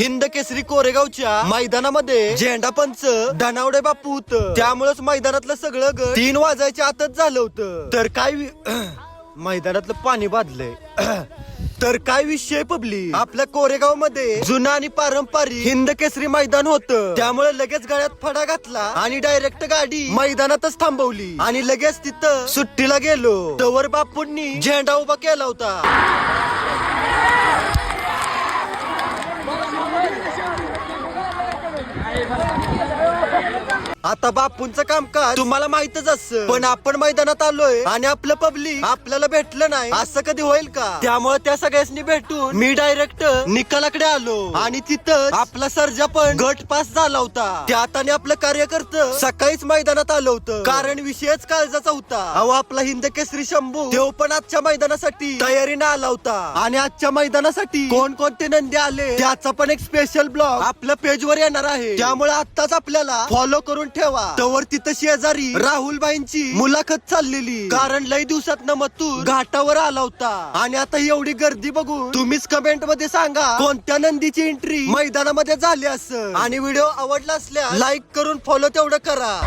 हिंद केसरी कोरेगावच्या मैदानामध्ये झेंडा पंच धनावडे बापू होत. त्यामुळेच मैदानातलं सगळं ग तीन वाजायच्या आतच झालं होतं. तर काय मैदानातलं पाणी बाधलंय तर काय विषय पबली? आपल्या कोरेगावमध्ये जुनं आणि पारंपरिक हिंद केसरी मैदान होत. त्यामुळे लगेच गळ्यात फडा घातला आणि डायरेक्ट गाडी मैदानातच थांबवली. आणि लगेच तिथं सुट्टीला गेलो. तवर बापूंनी झेंडा उभा केला होता. ます。आता बापूंचं कामकाज तुम्हाला माहितच असं पण आपण मैदानात आलोय आणि आपलं पब्लिक आपल्याला भेटलं नाही. असं कधी होईल का? त्यामुळे त्या सगळ्यांनी भेटून मी डायरेक्ट निकालाकडे आलो. आणि तिथं आपला सर्जा पण गट पास झाला होता. त्यात आणि आपलं कार्यकर्त सकाळीच मैदानात आलं होतं. कारण विषयच काळजाचा होता. अहो आपला हिंद केसरी शंभू देव पण आजच्या मैदानासाठी तयारीने आला होता. आणि आजच्या मैदानासाठी कोण कोणते नंदी आले त्याचा पण एक स्पेशल ब्लॉग आपल्या पेज वर येणार आहे. त्यामुळे आताच आपल्याला फॉलो करून ठेवा तवर तिथं शेजारी राहुलबाईंची मुलाखत चाललेली कारण लय दिवसात न मथुर घाटावर आला होता आणि आता एवढी गर्दी बघून तुम्हीच कमेंटमध्ये सांगा कोणत्या नंदीची एंट्री मैदानामध्ये झाली असं आणि व्हिडिओ आवडला असल्यास लाईक करून फॉलो तेवढं करा